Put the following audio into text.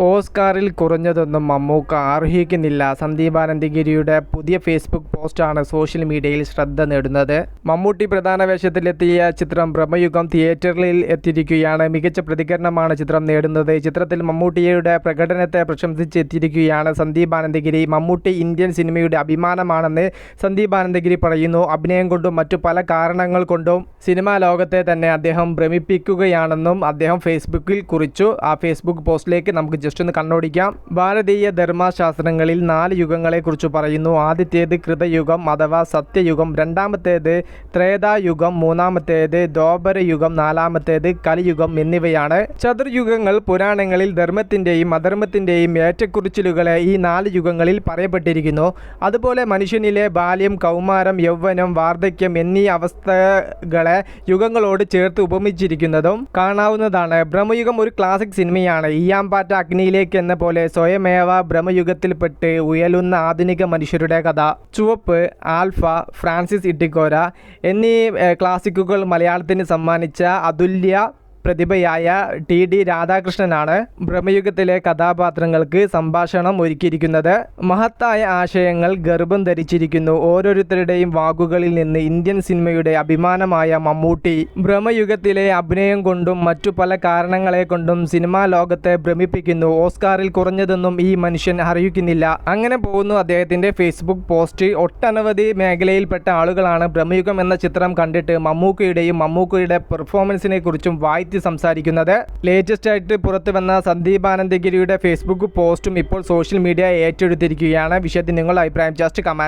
ഓസ്കാറിൽ കുറഞ്ഞതൊന്നും മമ്മൂക്ക അർഹിക്കുന്നില്ല. സന്ദീപാനന്ദഗിരിയുടെ പുതിയ ഫേസ്ബുക്ക് പോസ്റ്റാണ് സോഷ്യൽ മീഡിയയിൽ ശ്രദ്ധ നേടുന്നത്. മമ്മൂട്ടി പ്രധാന വേഷത്തിലെത്തിയ ചിത്രം ബ്രഹ്മയുഗം തിയേറ്ററിൽ എത്തിയിരിക്കുകയാണ്. മികച്ച പ്രതികരണമാണ് ചിത്രം നേടുന്നത്. ചിത്രത്തിൽ മമ്മൂട്ടിയുടെ പ്രകടനത്തെ പ്രശംസിച്ചെത്തിയിരിക്കുകയാണ് സന്ദീപ് ആനന്ദഗിരി. മമ്മൂട്ടി ഇന്ത്യൻ സിനിമയുടെ അഭിമാനമാണെന്ന് സന്ദീപാനന്ദഗിരി പറയുന്നു. അഭിനയം കൊണ്ടും മറ്റു പല കാരണങ്ങൾ കൊണ്ടും സിനിമാ ലോകത്തെ തന്നെ അദ്ദേഹം ഭ്രമിപ്പിക്കുകയാണെന്നും അദ്ദേഹം ഫേസ്ബുക്കിൽ കുറിച്ചു. ആ ഫേസ്ബുക്ക് പോസ്റ്റിലേക്ക് നമുക്ക് ജസ്റ്റ് ഒന്ന് കണ്ണോടിക്കാം. ഭാരതീയ ധർമ്മശാസ്ത്രങ്ങളിൽ നാല് യുഗങ്ങളെക്കുറിച്ച് പറയുന്നു. ആദ്യത്തേത് കൃതയുഗം അഥവാ സത്യയുഗം. രണ്ടാമത്തേത് ത്രേതായുഗം മൂന്നാമത്തേത് ദ്വാപരയുഗം നാലാമത്തേത് കലിയുഗം എന്നിവയാണ്. ചതുർയുഗങ്ങൾ പുരാണങ്ങളിൽ ധർമ്മത്തിന്റെയും അധർമ്മത്തിന്റെയും ഏറ്റക്കുറിച്ചിലുകളെ ഈ നാല് യുഗങ്ങളിൽ പറയപ്പെട്ടിരിക്കുന്നു. അതുപോലെ മനുഷ്യനിലെ ബാല്യം കൗമാരം യൗവനം വാർദ്ധക്യം എന്നീ അവസ്ഥകളെ യുഗങ്ങളോട് ചേർത്ത് ഉപമിച്ചിരിക്കുന്നതും കാണാവുന്നതാണ്. ബ്രഹ്മയുഗം ഒരു ക്ലാസിക് സിനിമയാണ്. ഈയാമ്പാറ്റ അഗ്നിയിലേക്ക് എന്ന പോലെ സ്വയമേവ ബ്രഹ്മയുഗത്തിൽപ്പെട്ട് ഉയലുന്ന ആധുനിക മനുഷ്യരുടെ കഥ. ചുവപ്പ് ആൽഫ ഫ്രാൻസിസ് ഇട്ടിക്കോര എന്നീ ക്ലാസിക്കുകൾ മലയാളത്തിന് സമ്മാനിച്ച അതുല്യ പ്രതിഭയായ ടി ഡി രാധാകൃഷ്ണനാണ് ഭ്രമയുഗത്തിലെ കഥാപാത്രങ്ങൾക്ക് സംഭാഷണം ഒരുക്കിയിരിക്കുന്നത്. മഹത്തായ ആശയങ്ങൾ ഗർഭം ധരിച്ചിരിക്കുന്നു. ഓരോരുത്തരുടെയും വാക്കുകളിൽ നിന്ന് ഇന്ത്യൻ സിനിമയുടെ അഭിമാനമായ മമ്മൂട്ടി ഭ്രമയുഗത്തിലെ അഭിനയം കൊണ്ടും മറ്റു പല കാരണങ്ങളെ കൊണ്ടും സിനിമാ ലോകത്തെ ഭ്രമിപ്പിക്കുന്നു. ഓസ്കാറിൽ കുറഞ്ഞതൊന്നും ഈ മനുഷ്യൻ അറിയിക്കുന്നില്ല. അങ്ങനെ പോകുന്നു അദ്ദേഹത്തിന്റെ ഫേസ്ബുക്ക് പോസ്റ്റ്. ഒട്ടനവധി മേഖലയിൽപ്പെട്ട ആളുകളാണ് ഭ്രമയുഗം എന്ന ചിത്രം കണ്ടിട്ട് മമ്മൂക്കയുടെയും മമ്മൂക്കയുടെ പെർഫോമൻസിനെ കുറിച്ചും വായിച്ച് സംസാരിക്കുന്നത്. ലേറ്റസ്റ്റ് ആയിട്ട് പുറത്തു വന്ന സന്ദീപ് ആനന്ദഗിരിയുടെ ഫേസ്ബുക്ക് പോസ്റ്റും ഇപ്പോൾ സോഷ്യൽ മീഡിയ ഏറ്റെടുത്തിരിക്കുകയാണ്. വിഷയത്തിൽ നിങ്ങളുടെ അഭിപ്രായം ജസ്റ്റ് കമാൻഡ്